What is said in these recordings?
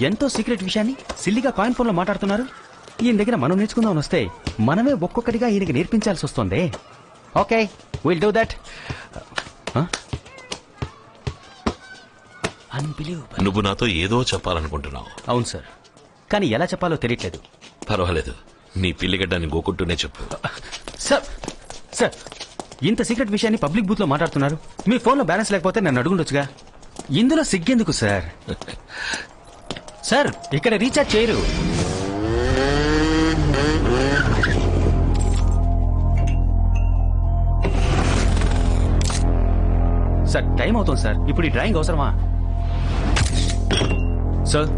ఎంతో సీక్రెట్ విషయాన్ని సిల్లిగా కాయిన్ ఫోన్లో మాట్లాడుతున్నారు? ఈయన దగ్గర మనం నేర్చుకుందామని వస్తే మనమే ఒక్కొక్కటిగా ఈయనకి నేర్పించాల్సి వస్తుంది. Okay will do that unbelievable నువ్వు నాతో ఏదో చెప్పాలనుకుంటున్నావు. అవును సార్. కానీ ఎలా చెప్పాలో తెలియట్లేదు. పర్వాలేదు. నీ పిల్లిగడ్డాన్ని గోకుంటూనే చెప్పు. సార్ సార్ ఇంత సీక్రెట్ విషయాన్ని పబ్లిక్ బూత్లో మాట్లాడుతున్నారు. మీ ఫోన్లో బ్యాలెన్స్ లేకపోతే నన్ను అడుగుండొచ్చుగా. ఇందులో సిగ్గెందుకు సార్? సార్ ఇక్కడ రీఛార్జ్ చేయరు. సార్ టైం అవుతుంది సార్. ఇప్పుడు ఈ డ్రాయింగ్ అవసరమా? సార్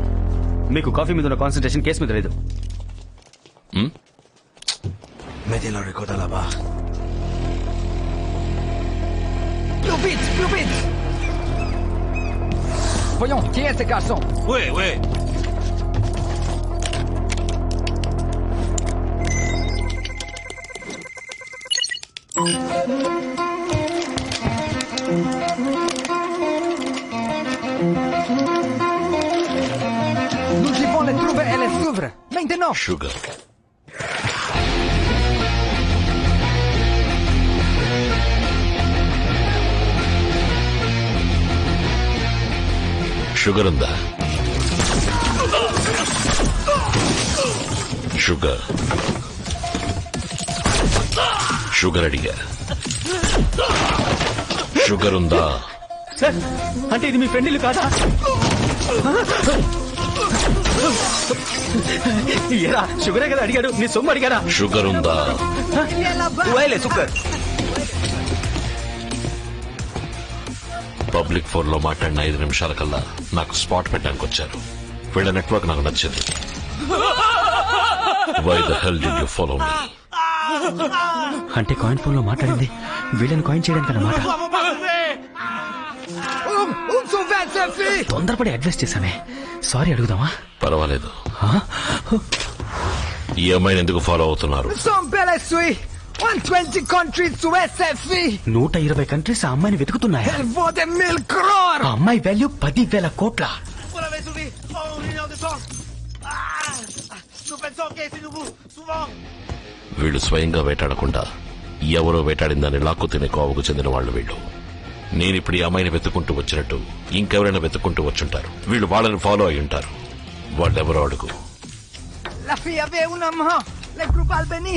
మీకు కాఫీ మీద ఉన్న కాన్సన్ట్రేషన్ కేసు మీద లేదు. ricorda là-bas. Plus vite, plus vite Voyons, qui est ce garçon? వే వే Nous devons les trouver et les suivre Maintenant sugar sugar ఉందా షుగర్ షుగర్ అడిగా. షుగర్ ఉందా? సార్ అంటే ఇది మీ ఫ్రెండ్ కాదా? ఏరా షుగరే కదా అడిగాడు నీ సొమ్ము అడిగాడా? షుగర్ ఉందా? వైలే సుక్కర్. పబ్లిక్ ఫోన్లో మాట్లాడిన ఐదు నిమిషాల కల్లా నాకు స్పాట్ పెట్టడానికి వచ్చారు. వీళ్ళ నెట్వర్క్ నాకు నచ్చింది. Why the hell did you follow me అంటే కాయిన్ ఫోన్లో మాట్లాడింది. వీళ్ళని కాయిన్ చేయడానికి తొందరపడి అడ్రస్ చేశామే. సారీ అడుగుదామా? పర్వాలేదు. ఈ అమ్మాయిని ఎందుకు ఫాలో అవుతున్నారు? నూట ఇరవై కంట్రీస్ ఆ అమ్మాయిని వెతుకుతున్నాయి? అమ్మాయి వాల్యూ పది వేల కోట్ల Super sort, qu'est-ce que వీళ్ళు స్వయంగా వేటాడకుండా ఎవరో వేటాడిందని లాక్కు తినే కోవకు చెందిన వాళ్ళు వీళ్ళు. నేను ఇప్పుడు ఈ అమ్మాయిని వెతుకుంటూ వచ్చినట్టు ఇంకెవరైనా వెతుకుంటూ వచ్చుంటారు. వీళ్ళు వాళ్ళని ఫాలో అయి ఉంటారు. వాళ్ళెవరో అడుగు. La Albany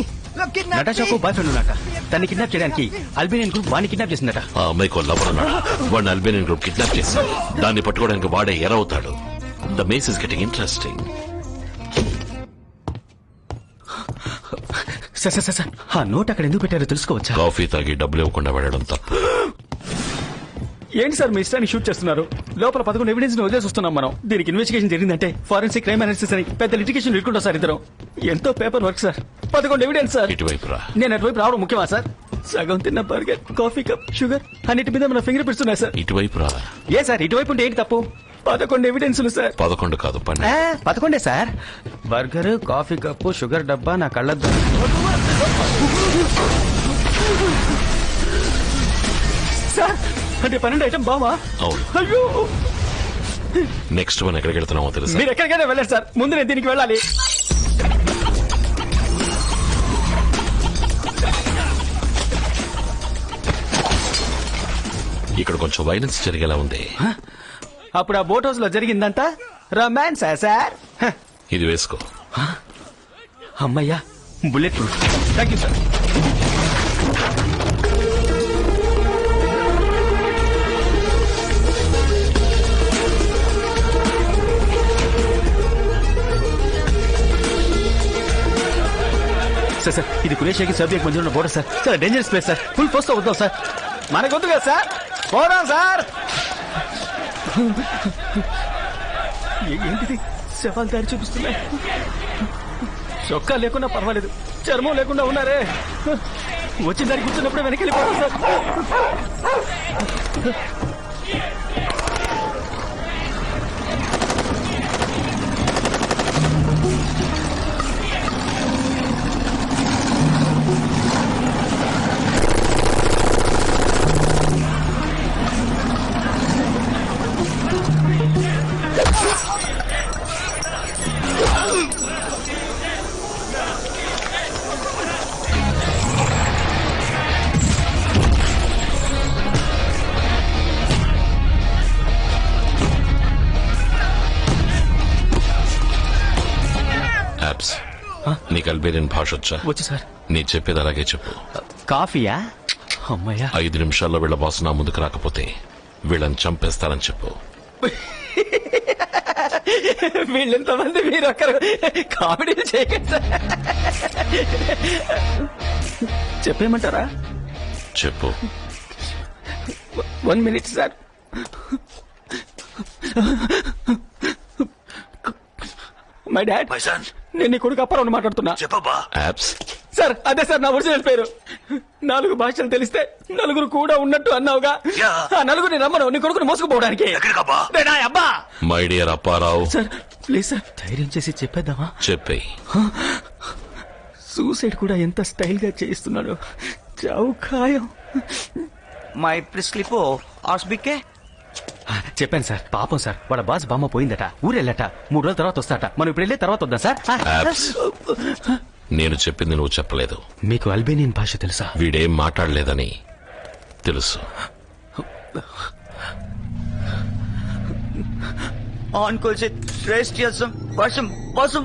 బాయ్ ఫ్రెండ్ ఉన్నట తన్ని కిడ్నాప్ చేయడానికి అల్బేనియన్ గ్రూప్ వాడిని కిడ్నాప్ చేసిందట. ఆ అమ్మాయికి లవర్ ఉన్నాడు. వాడిని అల్బేనియన్ గ్రూప్ కిడ్నాప్ చేశారు దాన్ని పట్టుకోవడానికి వాడే ఎరవుతాడు the maze is getting interesting sir sir sir, sir. ఆ నోట్ అక్కడ ఎందుకు పెట్టారో తెలుసుకోవచ్చా? కాఫీ తాగి డబ్బులు ఇవ్వకుండా వెళ్ళడం తప్పు. ఏంటి సార్ మీ ఇష్టాన్ని షూట్ చేస్తున్నారు? లోపల పదకొండు ఎవిడెన్స్ వదిలేసి వస్తున్నాం మనం. దీనికి ఇన్వెస్టిగేషన్ జరిగిందంటే ఫారెన్సిక్ క్రైమ్ అనాలిసిస్ అని పెద్ద లిటిగేషన్ ఇరుకుంటాం సార్ ఇద్దరం. ఎంతో పేపర్ వర్క్ సార్. పదకొండు ఎవిడెన్స్ సార్. ఇటువైపు రా. నేను అటువైపు రావడం ముఖ్యమా సార్? సగం తిన్న బర్గర్ కాఫీ కప్ షుగర్ అన్నిటి మీద మన ఫింగర్ ప్రింట్స్ ఉన్నాయి సార్. ఇటువైపు రా. ఏ సార్ ఇటువైపు ఉంటే ఏంటి తప్పు? పదకొండు ఎవిడెన్స్లు సార్ పదకొండు కాదు పన్నెండు. పదకొండే sir. Burger coffee cup sugar డబ్బా నా కళ్ళద్దు. సార్ అంటే పన్నెండు ఐటమ్ బావా? అవును. అయ్యో! నెక్స్ట్ వన్ ఎక్కడికి వెళ్తున్నామో తెలుసా? మీరు ఎక్కడికైనా వెళ్ళండి సార్ ముందు నేను దీనికి వెళ్ళాలి. ఇక్కడ కొంచెం వైలెన్స్ జరిగేలా ఉంది. అప్పుడు ఆ బోట్ హౌస్లో జరిగిందంతా? Romance sir? హ, ఇది వేసుకో. అమ్మయ్యా bullet proof. Thank you sir. Sir sir ఇది కురేషియాకి సర్బియాకి మధ్య ఉన్న border sir. Sir dangerous place sir. Full ఫోర్స్తో వద్దాం సార్. మనకు వద్దు కదా సార్. పోదాం సార్. ఏంటిది? శవాలు దారి చూపిస్తున్నాయి. చొక్కా లేకుండా పర్వాలేదు. చర్మం లేకుండా ఉన్నారే. వచ్చిన దారి కూర్చున్నప్పుడు వెనకెళ్ళిపోతాం సార్. యాబ్స్ నీకు అల్బేరియన్ భాష వచ్చా వచ్చు సార్. నీ చెప్పేది అలాగే చెప్పు. కాఫీయా? అమ్మయ్యా. ఐదు నిమిషాల్లో వీళ్ళ బాస్ నా ముందుకు రాకపోతే వీళ్ళని చంపేస్తానని చెప్పు. వీళ్ళెంతమంది మీరు ఒక్కరు కామెడీ చేయకండి సార్. చెప్పేయమంటారా? చెప్పు. One minute sir. My dad my son నేను నీ కొడుకు అప్పారావు మాట్లాడుతున్నా. చెప్పబ్బా. యాబ్స్ సార్ అదే సార్ నా ఒరిజినల్ పేరు. నాలుగు భాషలు తెలిస్తే నలుగురు కూడా ఉన్నట్టు అన్నావుగా. ఆ నలుగురిని రమ్మను నీ కొడుకుని మోసుకుపోవడానికి. ఎక్కడికబ్బా? నా అబ్బా! My dear Apparao. Sir please sir ధైర్యం చేసి చెప్పేద్దామా? చెప్పే. సూసైడ్ కూడా ఎంత స్టైల్గా చేయిస్తున్నాడు. చావు ఖాయం. My preslipo, Arsbike? చెప్పాను సార్. పాపం సార్. వాళ్ళ బాస్ బామ్మ పోయిందట. ఊరెళ్ళట. మూడు రోజుల తర్వాత వస్తాట. మనం ఇప్పుడు వెళ్ళే తర్వాత వద్దాం సార్. నేను చెప్పింది నువ్వు చెప్పలేదు. మీకు అల్బేనియన్ భాష తెలుసా? వీడేం మాట్లాడలేదని తెలుసు. basum, basum.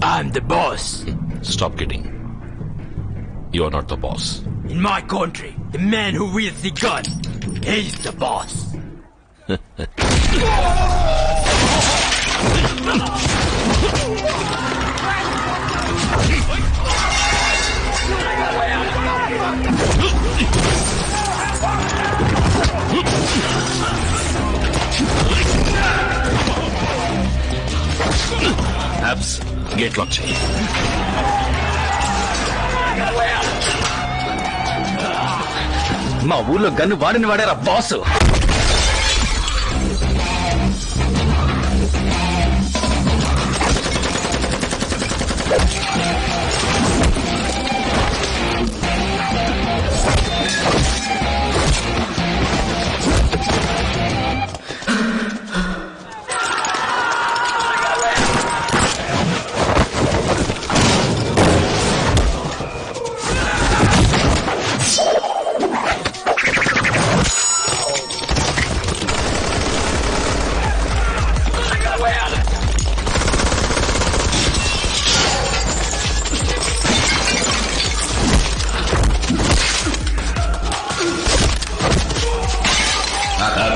I'm the boss. Stop kidding you are not the boss In my country, the man who wields the gun, he's the boss. యాబ్స్ గేట్ లాక్ మా ఊర్లో గన్ను వాడిని వాడారా బాస్.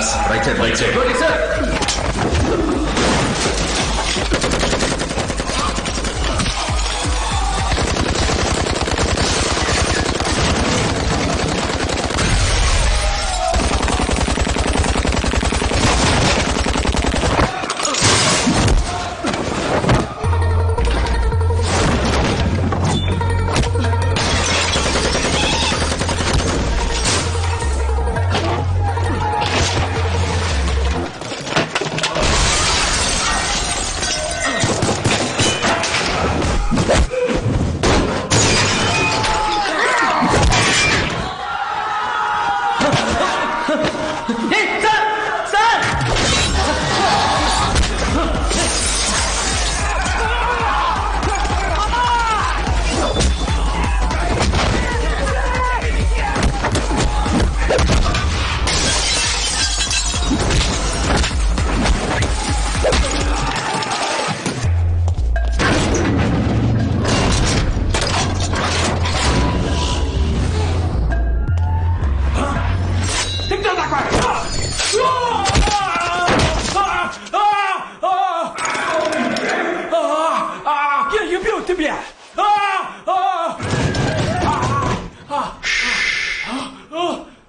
యాబ్స్ రైట్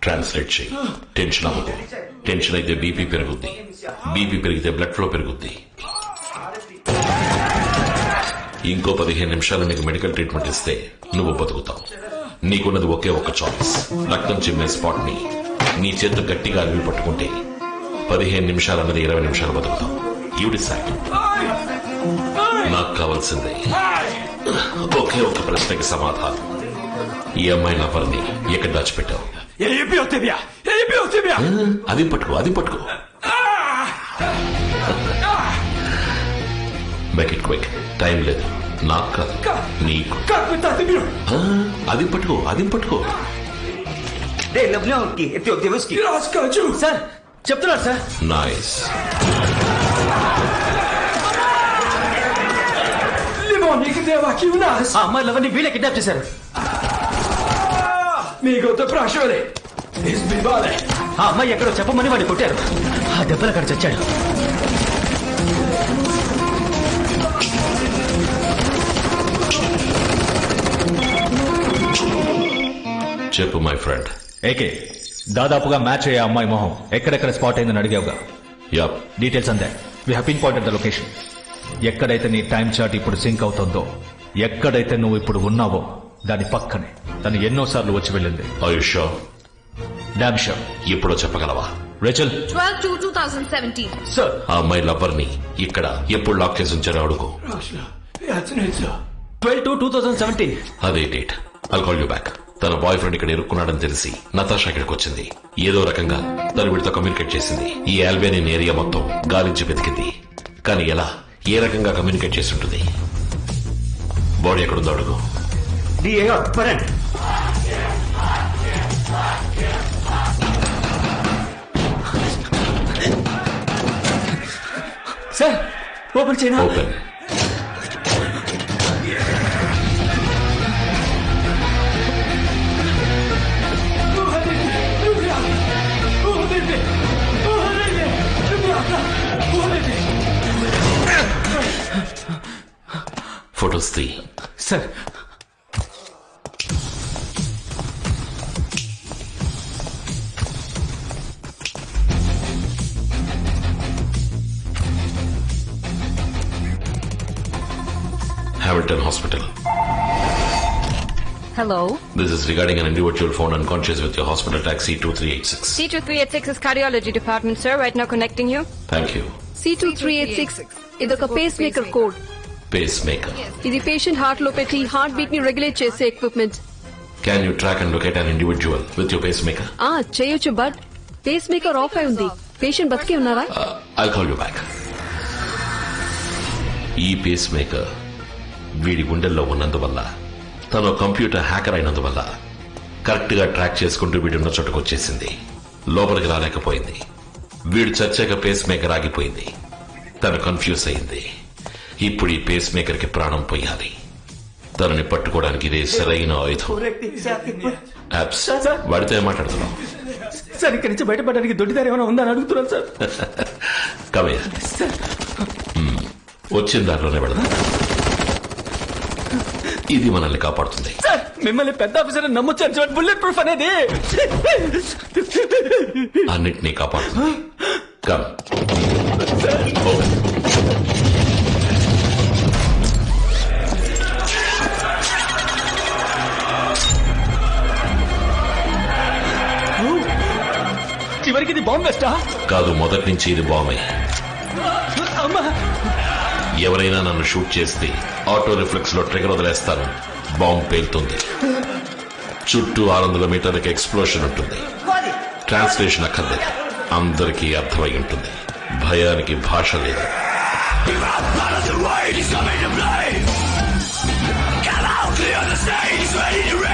ట్రాన్స్లేట్ చేయి. టెన్షన్ అవ్వదు tension అయితే BP పెరుగుద్ది. బీపీ పెరిగితే బ్లడ్ ఫ్లో పెరుగుద్ది. ఇంకో పదిహేను నిమిషాలు నీకు మెడికల్ ట్రీట్మెంట్ ఇస్తే నువ్వు బతుకుతావు. నీకున్నది ఒకే ఒక చాయిస్ రక్తం చిమ్మే స్పాట్ని నీ చేత గట్టిగా అరివి పట్టుకుంటే పదిహేను నిమిషాలు అన్నది ఇరవై నిమిషాలు బతుకుతావు యూ డిసైడ్ నాకు కావాల్సింది ఒకే ఒక ప్రశ్నకి సమాధానం ఈ అమ్మాయి నా పరిని ఎక్కడ దాచిపెట్టావు. అది పట్టుకో అది పట్టుకో మేక్ ఇట్ క్విక్ టైం లేదు నాకు కాదు నీకు అది పట్టుకో అది పట్టుకో Lubnowski, Etio Devuski. Il reste qu'un Dieu. Sir చెప్తున్నాడు sir nice gniewa u nas! ఆ అమ్మాయిలవన్నీ వీళ్ళే కిడ్నాప్ చేశారు praszuli! Zbywale! ఆ అమ్మాయి ఎక్కడో చెప్పమని వాడిని కొట్టారు ఆ దెబ్బలు అక్కడ చచ్చాడు చెప్పు మై ఫ్రెండ్ ఏకే దాదాపుగా మ్యాచ్ అయ్యే అమ్మాయి మొహం ఎక్కడెక్కడ స్పాట్ అయిందని అడిగావుగా. యాప్ డీటెయిల్స్ అందే. We have pinpointed the location ఎక్కడైతే నీ టైం చార్ట్ ఇప్పుడు సింక్ అవుతుందో ఎక్కడైతే నువ్వు ఇప్పుడు ఉన్నావో దాని పక్కనే తను ఎన్నోసార్లు వచ్చి వెళ్ళింది. ఆయుషో డామ్ షూర్ ఎప్పుడో చెప్పగలవా? Rachel 12 to 2017. సార్ ఆ అమ్మాయి లవ్వర్ని ఇక్కడ ఎప్పుడు లాక్ చేసి ఉంచారో అడుగు! Twelve two two thousand seventeen అదే date I'll call you back తన బాయ్ ఫ్రెండ్ ఇక్కడ ఇరుక్కున్నాడని తెలిసి నతాషా ఇక్కడికి వచ్చింది. ఏదో రకంగా తను వీడితో కమ్యూనికేట్ చేసింది. ఈ ఆల్బేనియన్ ఏరియా మొత్తం గాలించి వెతికింది. కానీ ఎలా? ఏ రకంగా కమ్యూనికేట్ చేసి ఉంటుంది? బాడీ ఎక్కడుందో అడుగు. Sir open open. ఫొటోస్ తీ sir Hamilton Hospital. Hello. This is regarding an individual found unconscious with your hospital taxi 2386. C2386 is cardiology department, sir. Right now connecting you. Thank you. C two three eight six ఇదొక face maker code Pacemaker. ఇది patient హార్ట్లో పెట్టి heart బీట్ని regulate చేసే equipment Can you track and locate an individual with your pacemaker? ఆ చేయొచ్చు but face maker of అయి ఉంది. పేషెంట్ బతికే ఉన్నారా? I'll call you back. ఈ పేస్ మేకర్ వీడి గుండెల్లో ఉన్నందువల్ల తను కంప్యూటర్ హ్యాకర్ అయినందువల్ల కరెక్ట్గా ట్రాక్ చేసుకుంటూ వీడి ఉన్న చోటుకు వచ్చేసింది. లోపలికి రాలేకపోయింది. వీడు చచ్చాక పేస్ మేకర్ ఆగిపోయింది. తను కన్ఫ్యూజ్ అయింది. ఇప్పుడు ఈ పేస్ మేకర్కి ప్రాణం పోయాలి తనని పట్టుకోవడానికి ఇదే సరైన ఆయుధం. వాడితో ఏం మాట్లాడుతున్నావు? సార్ ఇక్కడి నుంచి బయటపడడానికి దొడ్డిదారి ఏమైనా ఉందని అడుగుతున్నాను సార్. కవే వచ్చిన దారిలోనే వెళదాం. ఇది మనల్ని కాపాడుతుంది. మిమ్మల్ని పెద్ద ఆఫీసర్ నమ్మొచ్చాను సార్ బుల్లెట్ ప్రూఫ్ అనేది. అన్నిటినీ కాపాడుతుంది. కమ్ ఇది బాంబ్ వెస్టా కాదు మొదటి నుంచి ఇది బామే అమ్మా! ఎవరైనా నన్ను షూట్ చేస్తే ఆటో రిఫ్లెక్స్లో ట్రిగర్ వదిలేస్తాను. బాంబ్ పేలుతుంది. చుట్టూ ఆరు వందల మీటర్లకి ఎక్స్ప్లోషన్ ఉంటుంది. ట్రాన్స్లేషన్ అక్కర్లేదు. అందరికీ అర్థమై ఉంటుంది. భయానికి భాష లేదు. Come out, clear the stage, ready to.